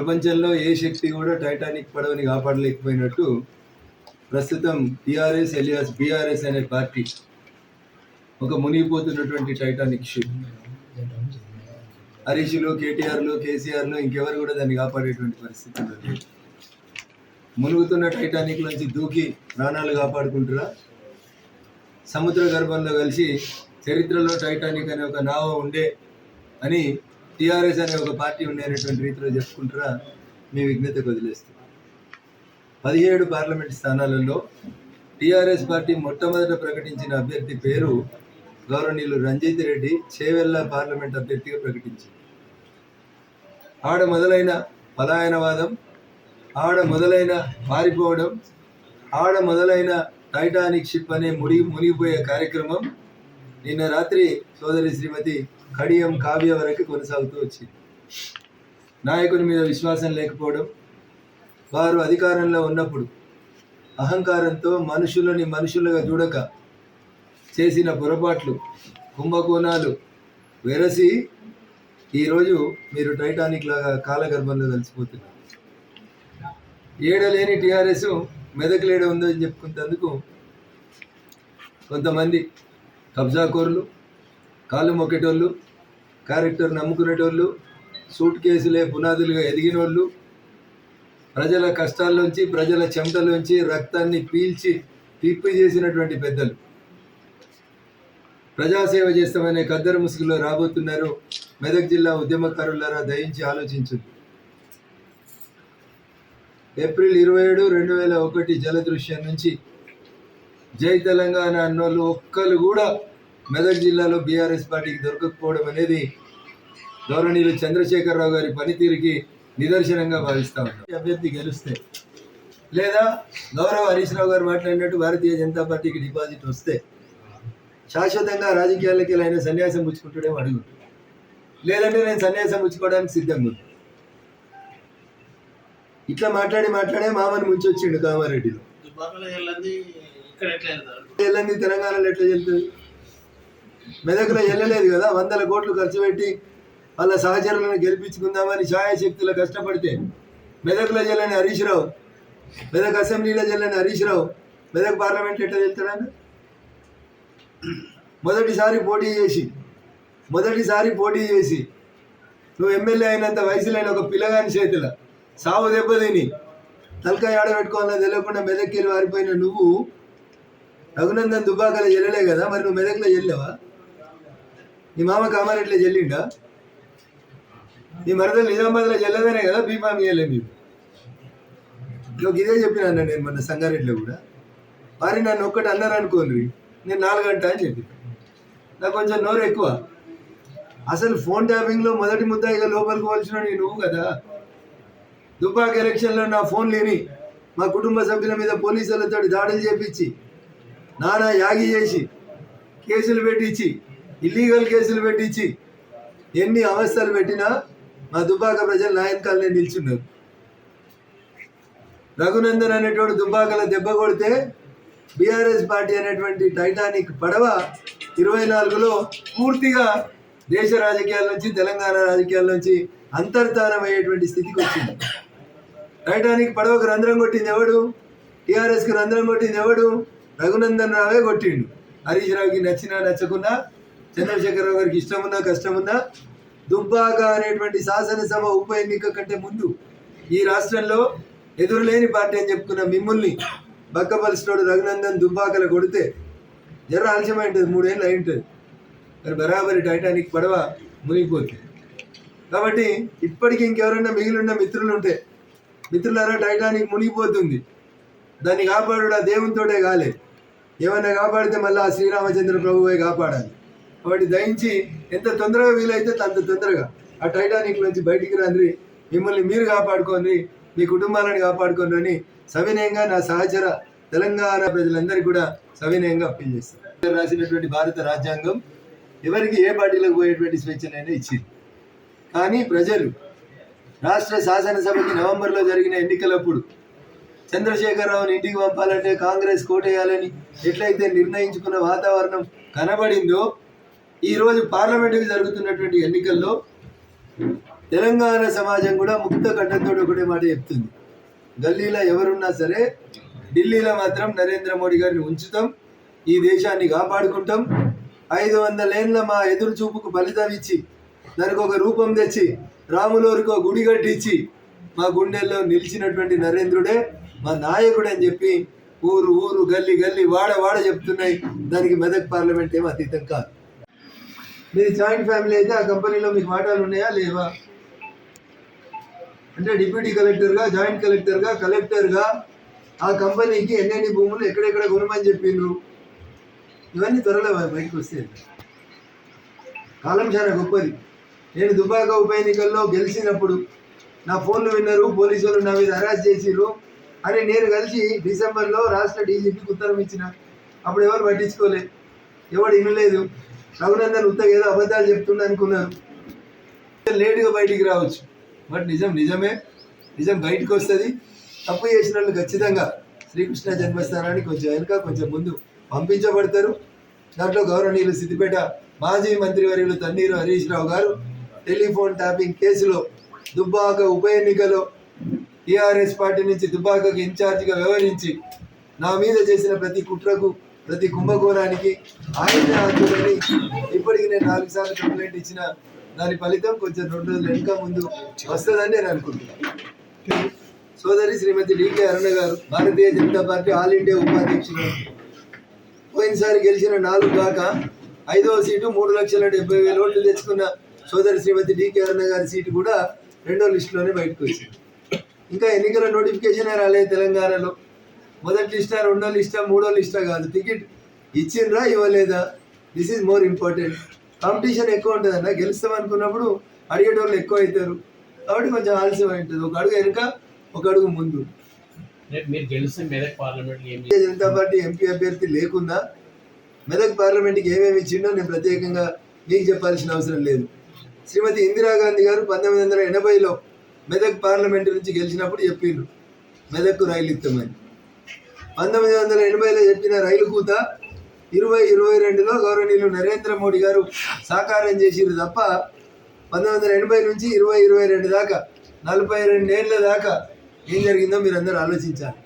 ప్రపంచంలో ఏ శక్తి కూడా టైటానిక్ పడవని కాపాడలేకపోయినట్టు ప్రస్తుతం టిఆర్ఎస్ ఎలియాస్ బీఆర్ఎస్ అనే పార్టీ ఒక మునిగిపోతున్నటువంటి టైటానిక్ షిప్ హరీష్లు కేటీఆర్లు కేసీఆర్లు ఇంకెవరు కూడా దాన్ని కాపాడేటువంటి పరిస్థితి లేదు. మునుగుతున్న టైటానిక్ నుంచి దూకి ప్రాణాలు కాపాడుకుంటారా? సముద్ర గర్భంలో కలిసి చరిత్రలో టైటానిక్ అనే ఒక నావ ఉండే అని టిఆర్ఎస్ అనే ఒక పార్టీ ఉండేటువంటి రీతిలో చెప్పుకుంటారా మీ విఘ్నతకు వదిలేస్తుంది పదిహేడు పార్లమెంట్ స్థానాలలో టిఆర్ఎస్ పార్టీ మొట్టమొదట ప్రకటించిన అభ్యర్థి పేరు గౌరవనీయులు రంజిత్ రెడ్డి చేవెళ్ళ పార్లమెంట్ అభ్యర్థిగా ప్రకటించింది. ఆడ మొదలైన పలాయనవాదం ఆడ మొదలైన పారిపోవడం ఆడ మొదలైన టైటానిక్ షిప్ అనే మునిగి మునిగిపోయే కార్యక్రమం నిన్న రాత్రి సోదరి శ్రీమతి కడియం కావ్య వరకు కొనసాగుతూ వచ్చింది. నాయకుని మీద విశ్వాసం లేకపోవడం వారు అధికారంలో ఉన్నప్పుడు అహంకారంతో మనుషులని మనుషులుగా చూడక చేసిన పొరపాట్లు కుంభకోణాలు వెరసి ఈరోజు మీరు టైటానిక్ లాగా కాలగర్భంలో కలిసిపోతున్నారు. ఏడలేని టీఆర్ఎస్ మెదకులేడ ఉందని అని చెప్పుకున్నందుకు కొంతమంది కబ్జాకోరులు కాళ్ళు మొక్కేటోళ్ళు క్యారెక్టర్ నమ్ముకునేటోళ్ళు సూట్ కేసులే పునాదులుగా ఎదిగిన వాళ్ళు ప్రజల కష్టాల్లోంచి ప్రజల చెమటలోంచి రక్తాన్ని పీల్చి పిప్పి చేసినటువంటి పెద్దలు. ప్రజాసేవ చేస్తామనే కద్దరు ముసుగులో రాబోతున్నారు. మెదక్ జిల్లా ఉద్యమకారులారా దయించి ఆలోచించండి. ఏప్రిల్ ఇరవై ఏడు రెండు వేల ఒకటి జలదృశ్యం నుంచి జై తెలంగాణ అన్నోళ్ళు ఒక్కరు కూడా మెదక్ జిల్లాలో బీఆర్ఎస్ పార్టీకి దొరకకపోవడం అనేది గౌరవనీయులు చంద్రశేఖరరావు గారి పనితీరుకి నిదర్శనంగా భావిస్తా ఉన్నాం. ఈ అభ్యర్థి గెలిస్తే లేదా గౌరవ హరీష్ రావు గారు మాట్లాడినట్టు భారతీయ జనతా పార్టీకి డిపాజిట్ వస్తే శాశ్వతంగా రాజకీయాలకి ఆయన సన్యాసం పుచ్చుకుంటాడేమో అడుగు లేదంటే నేను సన్యాసం పుచ్చుకోవడానికి సిద్ధంగా ఉన్నాను ఇట్లా మాట్లాడి మాట్లాడే మామని ముంచొచ్చిండు కామారెడ్డిలో. వెళ్ళింది తెలంగాణలో ఎట్లా చెల్తుంది మెదకులో వెళ్ళలేదు కదా? వందల కోట్లు ఖర్చు పెట్టి వాళ్ళ సహచరులను గెలిపించుకుందామని ఛాయాశక్తులు కష్టపడితే మెదకులో చెల్లని హరీష్ రావు మెదక్ అసెంబ్లీలో చెల్లని హరీష్ రావు మెదక్ పార్లమెంట్ ఎట్లా వెళ్తాడని మొదటిసారి పోటీ చేసి మొదటిసారి పోటీ చేసి నువ్వు ఎమ్మెల్యే అయినంత వయసులైన ఒక పిల్లగాని చేతుల సావు దెబ్బతిని తలకాయ ఆడ పెట్టుకోవాలని తెలియకుండా మెదక్కి వెళ్ళి వారిపోయిన నువ్వు రఘునందన్ దుబ్బాకలో చెల్లలే కదా? మరి నువ్వు మెదక్లో చెల్లేవా నీ మామ కామారెడ్డిలో చెల్లిండా? నీ మరదలు నిజామాబాద్లో చెల్లదనే కదా బీఫామ్ చేయలే మీకు. ఇక ఇదే చెప్పినా నేను మొన్న సంగారెడ్డిలో కూడా. మరి నన్ను ఒక్కటి అన్నారు అనుకోండి. నేను నాలుగు గంట అని చెప్పి నాకు కొంచెం నోరు ఎక్కువ. అసలు ఫోన్ ట్యాపింగ్లో మొదటి ముద్ద ఇక లోపలికి పోల్చిన నువ్వు కదా. దుబ్బాక ఎలక్షన్లో నా ఫోన్ లేని మా కుటుంబ సభ్యుల మీద పోలీసులతో దాడులు చేపించి నానా యాగి చేసి కేసులు పెట్టించి ఇల్లీగల్ కేసులు పెట్టించి ఎన్ని అవస్థలు పెట్టినా మా దుబ్బాక ప్రజలు నాయకాలనే నిల్చున్నారు. రఘునందన్ అనేటువంటి దుబ్బాకల దెబ్బ కొడితే బీఆర్ఎస్ పార్టీ అనేటువంటి టైటానిక్ పడవ ఇరవై నాలుగులో పూర్తిగా దేశ రాజకీయాల నుంచి తెలంగాణ రాజకీయాల నుంచి అంతర్ధానం అయ్యేటువంటి స్థితికి వచ్చింది. టైటానిక్ పడవకు రంధ్రం కొట్టింది ఎవడు? టీఆర్ఎస్కి రంధ్రం కొట్టింది ఎవడు? రఘునందన్ రావే కొట్టిండు. హరీష్ రావుకి నచ్చినా నచ్చకున్నా చంద్రశేఖరరావు గారికి ఇష్టముందా కష్టముందా? కష్టం దుబ్బాక అనేటువంటి శాసనసభ ఉప ఎన్నిక కంటే ముందు ఈ రాష్ట్రంలో ఎదురులేని పార్టీ అని చెప్పుకున్న మిమ్మల్ని బక్కపలిసినోడు రఘునందన్ దుబ్బాకల కొడితే జర ఆలస్యమై ఉంటుంది మూడేళ్ళు అయి ఉంటుంది. మరి బరాబరి టైటానిక్ పడవ మునిగిపోతుంది కాబట్టి ఇప్పటికి ఇంకెవరైనా మిగిలిన మిత్రులు ఉంటే మిత్రులారా టైటానిక్ మునిగిపోతుంది. దాన్ని కాపాడు ఆ దేవునితోటే కాలే. ఏమన్నా కాపాడితే మళ్ళీ ఆ శ్రీరామచంద్ర ప్రభువే కాపాడాలి. వాడిని దయించి ఎంత తొందరగా వీలైతే అంత తొందరగా ఆ టైటానిక్ నుంచి బయటికి రండి మిమ్మల్ని మీరు కాపాడుకోండి మీ కుటుంబాలను కాపాడుకోండి అని సవినయంగా నా సహచర తెలంగాణ ప్రజలందరికీ కూడా సవినయంగా అప్పీల్ చేస్తాను. రాసినటువంటి భారత రాజ్యాంగం ఎవరికి ఏ పార్టీలకు పోయేటువంటి స్వేచ్ఛనైనా ఇచ్చింది. కానీ ప్రజలు రాష్ట్ర శాసనసభకి నవంబర్లో జరిగిన ఎన్నికలప్పుడు చంద్రశేఖరరావుని ఇంటికి పంపాలంటే కాంగ్రెస్ కోటేయాలని ఎట్లయితే నిర్ణయించుకున్న వాతావరణం కనబడిందో ఈరోజు పార్లమెంటుకి జరుగుతున్నటువంటి ఎన్నికల్లో తెలంగాణ సమాజం కూడా ముక్త కంఠంతో ఒకటే మాట చెప్తుంది. గల్లీలో ఎవరున్నా సరే ఢిల్లీలో మాత్రం నరేంద్ర మోడీ గారిని ఉంచుతాం ఈ దేశాన్ని కాపాడుకుంటాం. ఐదు వందలేళ్ళ మా ఎదురు చూపుకు ఫలితం ఇచ్చి దానికి ఒక రూపం తెచ్చి రాములోరికో ఒక గుడి కట్టించి మా గుండెల్లో నిలిచినటువంటి నరేంద్రుడే మా నాయకుడు అని చెప్పి ఊరు ఊరు గల్లీ గల్లి వాడ వాడ చెప్తున్నాయి. దానికి మెదక్ పార్లమెంట్ ఏం అతీతం కాదు. మీది జాయింట్ ఫ్యామిలీ అయితే ఆ కంపెనీలో మీకు వాటాలు ఉన్నాయా లేవా? అంటే డిప్యూటీ కలెక్టర్గా జాయింట్ కలెక్టర్గా కలెక్టర్గా ఆ కంపెనీకి ఎన్నెన్ని భూములు ఎక్కడెక్కడ కొనమని చెప్పిండ్రు? ఇవన్నీ త్వరలో బయటకు వస్తాయి. కాలం చాలా గొప్పది. నేను దుబాక ఉప ఎన్నికల్లో గెలిచినప్పుడు నా ఫోన్లు విన్నారు పోలీసు వాళ్ళు నా మీద అరెస్ట్ చేసిరు అని నేను కలిసి డిసెంబర్లో రాష్ట్ర డీజీపీకి ఉత్తరం ఇచ్చిన. అప్పుడు ఎవరు పట్టించుకోలే. ఎవడు వినలేదు రఘునందన్ ఉత్తగా ఏదో అబద్ధాలు చెప్తుండే అనుకున్నారు లేటుగా బయటికి రావచ్చు. బట్ నిజం నిజమే. నిజం బయటకు వస్తుంది. తప్పు చేసిన వాళ్ళు ఖచ్చితంగా శ్రీకృష్ణ జన్మస్థానానికి కొంచెం వెనుక కొంచెం ముందు పంపించబడతారు. దాంట్లో గౌరవనీయులు సిద్దిపేట మాజీ మంత్రివర్యులు తన్నీరు హరీష్ రావు గారు టెలిఫోన్ ట్యాపింగ్ కేసులో దుబ్బాక ఉప ఎన్నికలో టీఆర్ఎస్ పార్టీ నుంచి దుబ్బాకకు ఇన్ఛార్జిగా వ్యవహరించి నా మీద చేసిన ప్రతి కుట్రకు ప్రతి కుంభకోణానికి ఆయన ఆదుకొని ఇప్పటికి నేను నాలుగు సార్లు కంప్లైంట్ ఇచ్చిన దాని ఫలితం కొంచెం రెండు రోజులు వెనుక ముందు వస్తుందని నేను అనుకుంటున్నాను సోదరి Shrimati DK Aruna garu Bharatiya Janata Party all India ఉపాధ్యక్షులు పోయినసారి గెలిచిన నాలుగు కాక ఐదవ సీటు మూడు లక్షల డెబ్బై వేల ఓట్లు తెచ్చుకున్న సోదరి శ్రీమతి డికే అరుణ గారి సీటు కూడా రెండో లిస్టులోనే బయటకు వచ్చింది. ఇంకా ఎన్నికల నోటిఫికేషన్ రాలేదు తెలంగాణలో. మొదటి లిస్టా రెండో లిస్టా మూడో లిస్టా కాదు. టికెట్ ఇచ్చిండ్రా ఇవ్వలేదా? This is more important competition ఎక్కువ ఉంటుంది అన్న గెలుస్తాం అనుకున్నప్పుడు అడిగేటోళ్ళు ఎక్కువ అవుతారు. కాబట్టి కొంచెం ఆలస్యం ఉంటుంది ఒక అడుగు వెనుక ఒక అడుగు ముందు. జనతా పార్టీ ఎంపీ అభ్యర్థి లేకున్నా మెదక్ పార్లమెంట్కి ఏమేమి ఇచ్చిండో నేను ప్రత్యేకంగా మీకు చెప్పాల్సిన అవసరం లేదు. శ్రీమతి ఇందిరాగాంధీ గారు పంతొమ్మిది వందల ఎనభైలో మెదక్ పార్లమెంటు నుంచి గెలిచినప్పుడు చెప్పిండ్రు. మెదక్కు రైలు ఇస్తామని పంతొమ్మిది వందల ఎనభైలో చెప్పిన రైలు కూత ఇరవై ఇరవై రెండులో గౌరవనీయులు నరేంద్ర మోడీ గారు సాకారం చేసిరు తప్ప పంతొమ్మిది వందల ఎనభై నుంచి ఇరవై ఇరవై రెండు దాకా నలభై రెండేళ్ళ దాకా ఏం జరిగిందో మీరు అందరూ ఆలోచించాలి.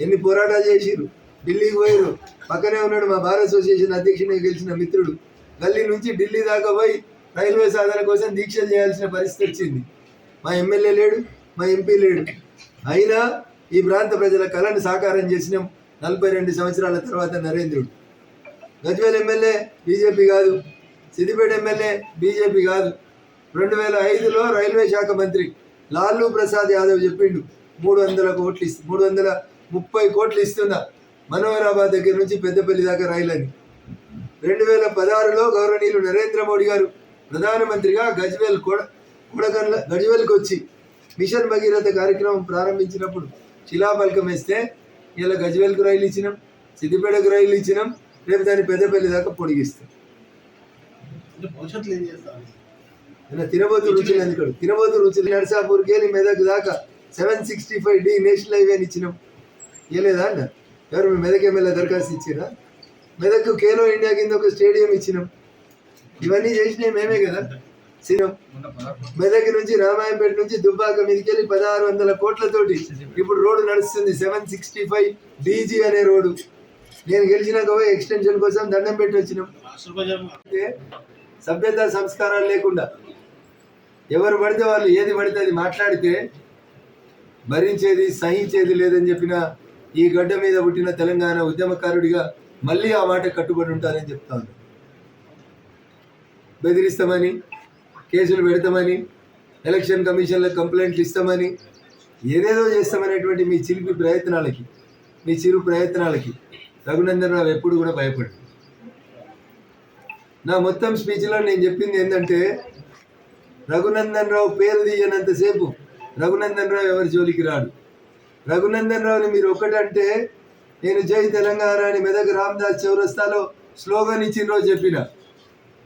ఎన్ని పోరాటాలు చేసిరు? ఢిల్లీకి పోయారు. పక్కనే ఉన్నాడు మా బార్ అసోసియేషన్ అధ్యక్షుని గెలిచిన మిత్రుడు. గల్లీ నుంచి ఢిల్లీ దాకా పోయి రైల్వే సాధన కోసం దీక్షలు చేయాల్సిన పరిస్థితి వచ్చింది. మా ఎమ్మెల్యే లేడు మా ఎంపీ లేడు. అయినా ఈ ప్రాంత ప్రజల కళను సాకారం చేసినాం నలభై రెండు సంవత్సరాల తర్వాత నరేంద్రుడు. గజ్వేల్ ఎమ్మెల్యే బీజేపీ కాదు సిద్దిపేట ఎమ్మెల్యే బీజేపీ కాదు. రెండు వేల ఐదులో రైల్వే శాఖ మంత్రి లాలూ ప్రసాద్ యాదవ్ చెప్పిండు మూడు వందల కోట్లు ఇస్తు మూడు వందల ముప్పై కోట్లు ఇస్తున్నా మనోహరాబాద్ దగ్గర నుంచి పెద్దపల్లి దాకా రైలు అని రెండు వేల పదహారులో గౌరవనీయులు నరేంద్ర మోడీ గారు ప్రధానమంత్రిగా గజ్వేల్ కొడ కొడకన్ల గజ్వేల్కి వచ్చి మిషన్ భగీరథ కార్యక్రమం ప్రారంభించినప్పుడు శిలాఫలకం వేస్తే ఇలా గజ్వేల్కు రైలు ఇచ్చినాం సిద్దిపేటకు రైలు ఇచ్చినాం రేపు దాన్ని పెద్దపల్లి దాకా పొడిగిస్తాం. తినబోతు రుచులు ఎందుకు తినబోతు రుచులు నర్సాపూర్కి వెళ్ళి మెదక్ దాకా seven sixty five D national హైవేని ఇచ్చినాం. ఇవ్వలేదా అన్న? ఎవరు మీ మెదక్ ఎమ్మెల్యే దరఖాస్తు ఇచ్చిరా? మెదక్ ఖేలో ఇండియా కింద ఒక స్టేడియం ఇచ్చినాం. ఇవన్నీ చేసినవి మేమే కదా. సీను మెదక్ నుంచి రామాయంపేట నుంచి దుబ్బాక మీదకి వెళ్ళి పదహారు వందల కోట్లతోటి ఇప్పుడు రోడ్డు నడుస్తుంది. సెవెన్ సిక్స్టీ ఫైవ్ డీజీ అనే రోడ్డు. నేను గెలిచినాక పోయి ఎక్స్టెన్షన్ కోసం దండం పెట్టి వచ్చినాం. సభ్యత సంస్కారాలు లేకుండా ఎవరు పడితే వాళ్ళు ఏది పడితే అది మాట్లాడితే భరించేది సహించేది లేదని చెప్పిన ఈ గడ్డ మీద పుట్టిన తెలంగాణ ఉద్యమకారుడిగా మళ్ళీ ఆ మాట కట్టుబడి ఉంటానని చెప్తాను. బెదిరిస్తామని కేసులు పెడతామని ఎలక్షన్ కమిషన్లకు కంప్లైంట్లు ఇస్తామని ఏదేదో చేస్తామనేటువంటి మీ చిలిపి ప్రయత్నాలకి మీ చిరు ప్రయత్నాలకి రఘునందన్ రావు ఎప్పుడు కూడా భయపడు నా మొత్తం స్పీచ్లో నేను చెప్పింది ఏంటంటే రఘునందన్ రావు పేరు తీయనంతసేపు రఘునందన్ రావు ఎవరి జోలికి రాడు. రఘునందన్ రావుని మీరు ఒక్కటంటే నేను జై తెలంగాణ అని మెదక్ రామ్దాస్ చౌరస్తాలో స్లోగన్ ఇచ్చిన రోజు చెప్పిన.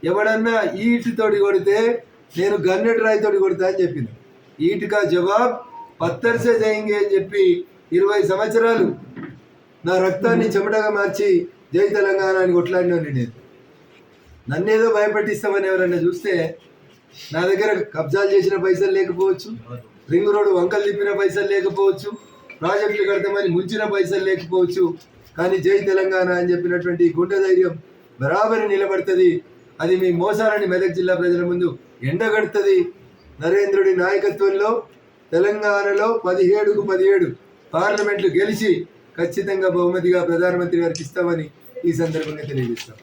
ఎవడన్నా ఈటుతోటి కొడితే నేను గన్నేటి రాయితోటి కొడతా అని చెప్పింది. ఈటుగా జవాబ్ పత్తర్సే జయింగే అని చెప్పి ఇరవై సంవత్సరాలు నా రక్తాన్ని చెమటగా మార్చి జై తెలంగాణ అని కొట్లాడినాను నేను. నన్నేదో భయపెట్టిస్తామని ఎవరైనా చూస్తే నా దగ్గర కబ్జాలు చేసిన పైసలు లేకపోవచ్చు రింగ్ రోడ్డు వంకలు తిప్పిన పైసలు లేకపోవచ్చు ప్రాజెక్టులు కడతామని ముంచిన పైసలు లేకపోవచ్చు కానీ జై తెలంగాణ అని చెప్పినటువంటి గుండె ధైర్యం బరాబరి నిలబడుతుంది. అది మీ మోసాలని మెదక్ జిల్లా ప్రజల ముందు ఎండగడుతుంది. నరేంద్రుడి నాయకత్వంలో తెలంగాణలో పదిహేడుకు పదిహేడు పార్లమెంట్లు గెలిచి ఖచ్చితంగా బహుమతిగా ప్రధానమంత్రి గారికి ఇస్తామని ఈ సందర్భంగా తెలియజేస్తాం.